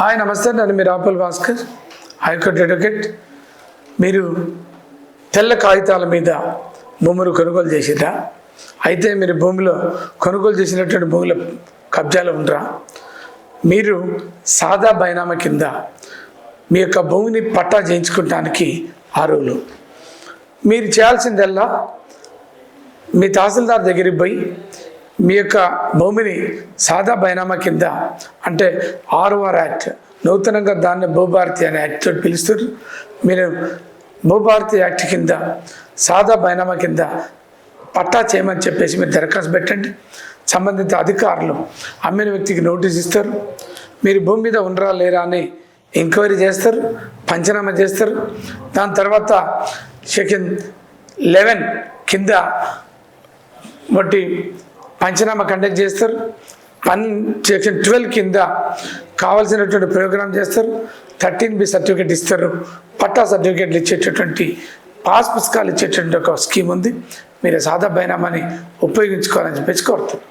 Hi నమస్తే. నన్ను మీరు ఆపల్ భాస్కర్ హైకోర్టు అడ్వకేట్. మీరు తెల్ల కాగితాల మీద భూములు కొనుగోలు చేసిరా అయితే మీరు భూమిలో కొనుగోలు చేసినటువంటి భూముల కబ్జాలు ఉండరా? మీరు సాదా బైనామా కింద మీ యొక్క భూమిని పట్టా చేయించుకోవడానికి అర్హులు మీరు చేయాల్సిందల్లా మీ తహసీల్దార్ దగ్గరికి పోయి మీ యొక్క భూమిని సాదా బైనామా కింద అంటే ఆర్ఓఆర్ యాక్ట్ నూతనంగా దాన్ని భూభారతి అనే యాక్ట్ తోటి పిలుస్తారు మీరు భూభారతి యాక్ట్ కింద సాదా బైనామా కింద పట్టా చేయమని చెప్పేసి మీరు దరఖాస్తు పెట్టండి. సంబంధిత అధికారులు అమ్మిన వ్యక్తికి నోటీస్ ఇస్తారు. మీరు భూమి మీద ఉండరా లేరా అని ఎంక్వైరీ చేస్తారు పంచనామా చేస్తారు. దాని తర్వాత సెకండ్ లెవెన్ కింద బట్టి పంచనామా కండక్ట్ చేస్తారు. పన్ సెక్షన్ ట్వెల్వ్ కింద కావాల్సినటువంటి ప్రోగ్రామ్ చేస్తారు. థర్టీన్ బి సర్టిఫికేట్ ఇస్తారు. పట్టా సర్టిఫికేట్లు ఇచ్చేటటువంటి పాస్ పుస్తకాలు ఇచ్చేటువంటి ఒక స్కీమ్ ఉంది. మీరు సాదా బైనామాని ఉపయోగించుకోవాలని చెప్పేసి కోరుతున్నాను